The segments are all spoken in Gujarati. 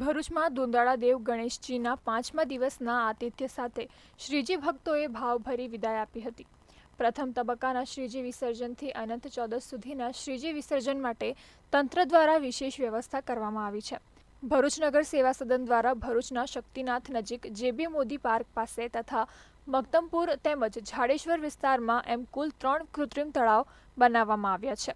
ભરૂચમાં દુંદાળા દેવ ગણેશજીના પાંચમા દિવસના આતિથ્ય સાથે શ્રીજી ભક્તોએ ભાવભરી વિદાય આપી હતી. પ્રથમ તબક્કાના શ્રીજી વિસર્જનથી અનંત ચૌદસ સુધીના શ્રીજી વિસર્જન માટે તંત્ર દ્વારા વિશેષ વ્યવસ્થા કરવામાં આવી છે. ભરૂચ નગર સેવા સદન દ્વારા ભરૂચના શક્તિનાથ નજીક જેબી મોદી પાર્ક પાસે તથા મક્તમપુર તેમજ ઝાડેશ્વર વિસ્તારમાં એમ કુલ ત્રણ કૃત્રિમ તળાવ બનાવવામાં આવ્યા છે.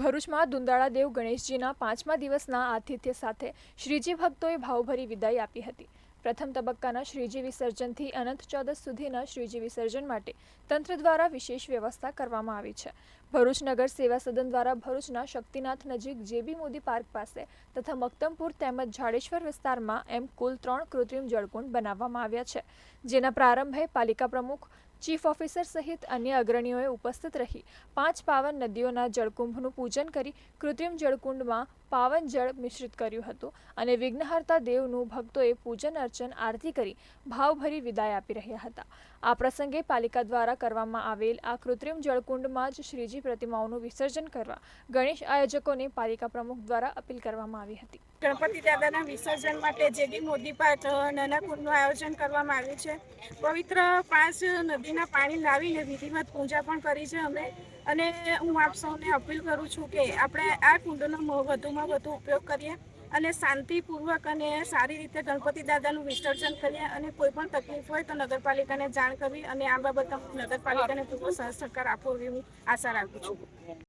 ભરૂચમાં દુંદાળા દેવ ગણેશજીના પાંચમા દિવસના આતિથ્ય સાથે શ્રીજી ભક્તોએ ભાવભરી વિદાય આપી હતી. પ્રથમ તબક્કાના શ્રીજી વિસર્જનથી અનંત ચૌદસ સુધીના શ્રીજી વિસર્જન માટે તંત્ર દ્વારા વિશેષ વ્યવસ્થા કરવામાં આવી છે. ભરૂચ નગર સેવા સદન દ્વારા ભરૂચના શક્તિનાથ નજીક જેબી મોદી પાર્ક પાસે તથા મક્તમપુર તેમજ ઝાડેશ્વર વિસ્તારમાં એમ કુલ ત્રણ કૃત્રિમ જળકુંડ બનાવવામાં આવ્યા છે. જેના પ્રારંભે પાલિકા પ્રમુખ ચીફ ઓફિસર સહિત અન્ય અગ્રણીઓએ ઉપસ્થિત રહી પાંચ પાવન નદીઓના જળકુંભનું પૂજન કરી કૃત્રિમ જળકુંડમાં પાવન જળ મિશ્રિત કર્યું હતું અને વિઘ્નહર્તા દેવનું ભક્તોએ પૂજન અર્ચન આરતી કરી ભાવભરી વિદાય આપી રહ્યા હતા. આ પ્રસંગે પાલિકા દ્વારા કરવામાં આવેલ આ કૃત્રિમ જળકુંડમાં જ શ્રીજી પ્રતિમાઓનું વિસર્જન કરવા ગણેશ આયોજકોને પાલિકા પ્રમુખ દ્વારા અપીલ કરવામાં આવી હતી. ગણપતિ દાદાના વિસર્જન માટે જેબી મોદી પાઠ નાના કુંડનું આયોજન કરવામાં આવ્યું છે, પવિત્ર પાંચ નદીના પાણી લાવીને વિધિવત પૂજા પણ કરી છે અમે. અને હું આપ સૌને અપીલ કરું છું કે આપણે આ કુંડનો વધુમાં વધુ ઉપયોગ કરીએ અને શાંતિપૂર્વક અને સારી રીતે ગણપતિ દાદાનું વિસર્જન કરીએ અને કોઈ પણ તકલીફ હોય તો નગરપાલિકાને જાણ કરવી અને આ બાબત નગરપાલિકાને પૂરો સહકાર આપવો એવી આશા રાખું છું.